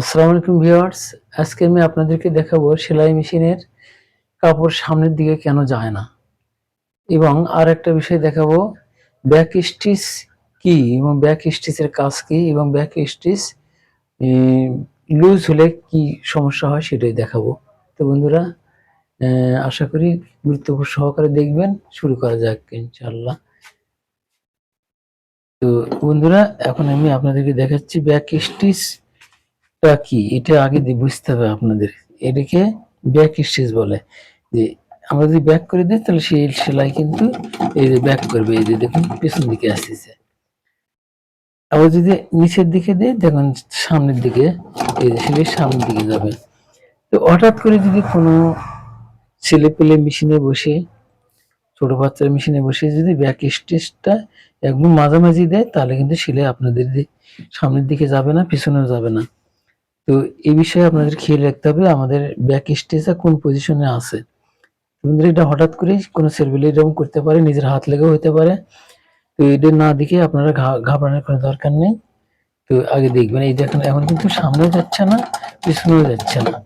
আসসালামু আলাইকুম ভিউয়ার্স। আজকে আমি আপনাদেরকে দেখাবো সেলাই মেশিনের কাপড় সামনের দিকে কেন যায় না। এবং আর একটা বিষয় দেখাবো ব্যাক স্টিচ কি এবং ব্যাক স্টিচের কাজ কি এবং ব্যাক স্টিচ লুজ হলে কি সমস্যা হয় সেটাই দেখাবো। তো বন্ধুরা আশা করি গুরুত্বপূর্ণ সহকারে দেখবেন, শুরু করা যাক ইনশাল্লাহ তো বন্ধুরা, এখন আমি আপনাদেরকে দেখাচ্ছি ব্যাক স্টিচ টা কি? এটা আগে বুঝতে হবে আপনাদের। এটাকে ব্যাক স্টিচ বলে। যে আমরা যদি ব্যাক করে দিই, তাহলে সেই সেলাই কিন্তু এই যে ব্যাক করবে। এই যে দেখুন পেছন দিকে আসতেছে। আবার যদি নিচের দিকে দিই, দেখুন, সামনের দিকে, এই যে সেলাই সামনের দিকে যাবে। তো হঠাৎ করে যদি কোনো ছেলে পেলে মেশিনে বসে, ছোট বাচ্চার মেশিনে বসে যদি ব্যাক স্টিচটা একদম মাঝামাঝি দেয়, তাহলে কিন্তু সেলাই আপনাদের সামনের দিকে যাবে না, পিছনেও যাবে না। তো এই বিষয়ে আপনাদের খেয়াল রাখতে হবে, আমাদের ব্যাক স্টেজটা কোন পজিশনে আছে। বন্ধুরা, এটা হঠাৎ করে কোনো সেলফিলে এরকম করতে পারে, নিজের হাত লেগেও হতে পারে। তো এটা না দেখে আপনারা ঘাবড়ানোর কোনো দরকার নেই। তো আগে দেখবেন, এই দেখেন, এখন কিন্তু সামনেও যাচ্ছে না, পিছনেও যাচ্ছে না।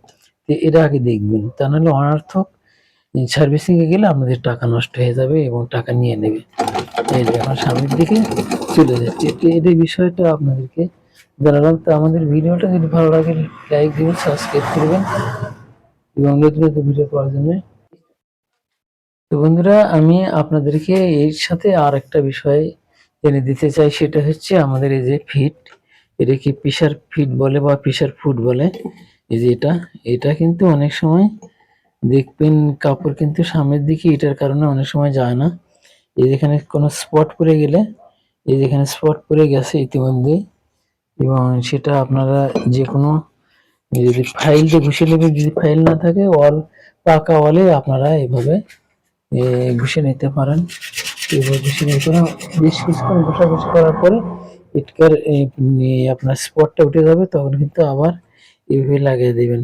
তো এটা আগে দেখবেন, তা নাহলে অনার্থক সার্ভিসিং এ গেলে আপনাদের টাকা নষ্ট হয়ে যাবে এবং টাকা নিয়ে নেবে। এই যে এখন সামনের দিকে চলে যাচ্ছে। এই বিষয়টা আপনাদেরকে জানালাম। তো আমাদের ভিডিওটা যদি ভালো লাগে লাইক দিবেন সাবস্ক্রাইব করবেন। এবং নতুন নতুন ভিডিও পাওয়ার জন্য। তো বন্ধুরা, আমি আপনাদেরকে এর সাথে আর একটা বিষয় জেনে দিতে চাই। সেটা হচ্ছে আমাদের এই যে ফিট এটা কি প্রেশার ফিট বলে বা প্রেশার ফুড বলে? এই যে এটা এটা কিন্তু অনেক সময় দেখবেন কাপড় কিন্তু সামনের দিকে এটার কারণে অনেক সময় যায় না। এই যেখানে কোনো স্পট পড়ে গেলে, এই যেখানে স্পট পড়ে গেছে ইতিমধ্যে এবং সেটা আপনারা যে কোনো যদি ফাইলটা ঘুষে নেবে যদি ফাইল না থাকে ওয়াল পাকা ওয়ালে আপনারা এভাবে ঘুষে নিতে পারেন। এভাবে ঘুষে নিয়ে কোনো বেশ কিছুক্ষণ ঘষাঘষি করার পরে ইটকার আপনার স্পটটা উঠে যাবে, তখন কিন্তু আবার এভাবে লাগিয়ে দেবেন।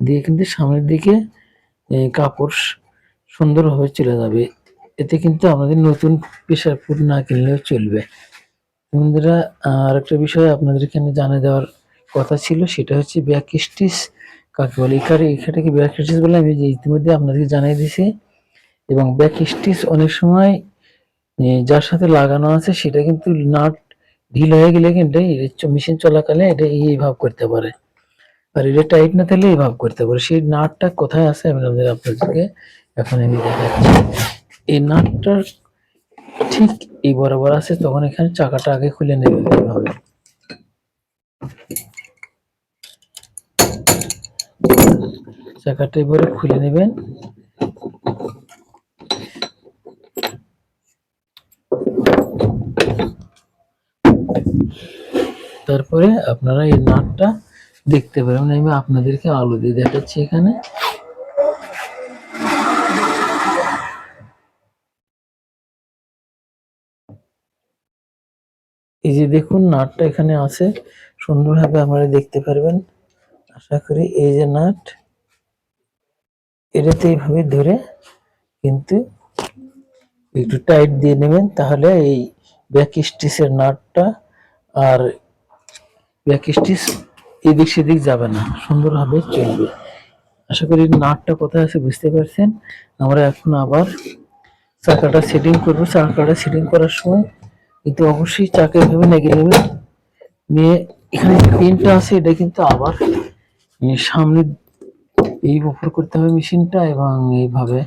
দিয়ে কিন্তু সামনের দিকে কাপড় সুন্দরভাবে চলে যাবে। এতে কিন্তু আমাদের নতুন প্রেশার ফুড না কিনলেও চলবে। বন্ধুরা আর একটা বিষয় আপনাদের এখানে জানিয়ে দেওয়ার কথা ছিল, সেটা হচ্ছে ব্যাক স্টিচ কাকে বলে? এখানে এখানে ব্যাক স্টিচ বলে আমি যে ইতিমধ্যে আপনাদেরকে জানিয়ে দিয়েছি। এবং ব্যাক স্টিচ অনেক সময় যার সাথে লাগানো আছে, সেটা কিন্তু নাট ঢিল হয়ে গেলে কিন্তু মেশিন চলাকালে এটা এই ভাব করতে পারে। আর এটা টাইট না থাকলে এই ভাব করতে পারে। সেই নাটটা কোথায় আছে আমি আপনাদের- আপনাদেরকে এখন আমি দেখাচ্ছি। এই নাটটার ঠিক এই বরাবর আছে, তখন এখানে চাকাটা আগে খুলে নেবে। এইভাবে চাকাটা এবারে খুলে নেবেন। তারপরে আপনারা এই নাটটা দেখতে পারেন। আমি আপনাদেরকে আলো দিয়ে দেখাচ্ছি এখানে। এই যে দেখুন, নাটটা এখানে আছে। সুন্দরভাবে আপনারা দেখতে পারবেন। আশা করি এই যে নাট, এটাতে এইভাবে ধরে কিন্তু একটু টাইট দিয়ে নেবেন, তাহলে এই ব্যাক স্টিচের নাটটা আর ব্যাক স্টিচ এদিক সেদিক যাবে না, সুন্দরভাবে চলবে। আশা করি নাটটা কোথায় আছে বুঝতে পারছেন। আমরা এখন আবার চাকাটা সেটিং করব। চাকাটা সেটিং করার সময় কিন্তু অবশ্যই চাকা এভাবে লেগে নেবে নিয়ে এখানে যে পিনটা আছে, এটা কিন্তু আবার সামনে এই উপর করতে হবে মেশিনটা এবং এইভাবে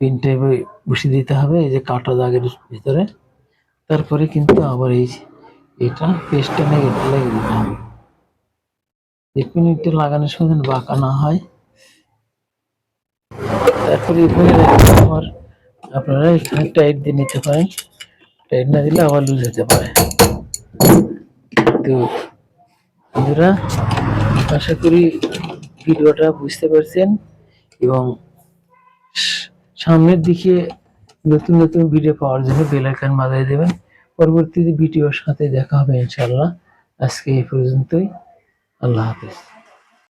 পিনটা এভাবে বসিয়ে দিতে হবে, এই যে কাটা দাগের ভিতরে। তারপরে কিন্তু আবার এই এটা পেস্টটা নিয়ে এটা লাগিয়ে দিতে হবে। দেখবেন এটা লাগানোর সময় বাঁকা না হয়। তারপরে আবার আপনারা এখানে টাইট দিয়ে নিতে পারেন। টাইট দিলে আবার লুজ হতে পারে তো বন্ধুরা আশা করি ভিডিওটা বুঝতে পারছেন? এবং সামনের দিকে নতুন নতুন ভিডিও পাওয়ার জন্য বেল আইকন বাজায় দেবেন। পরবর্তীতে ভিডিওর সাথে দেখা হবে ইনশাআল্লাহ। আজকে এই পর্যন্তই। আল্লাহ হাফেজ।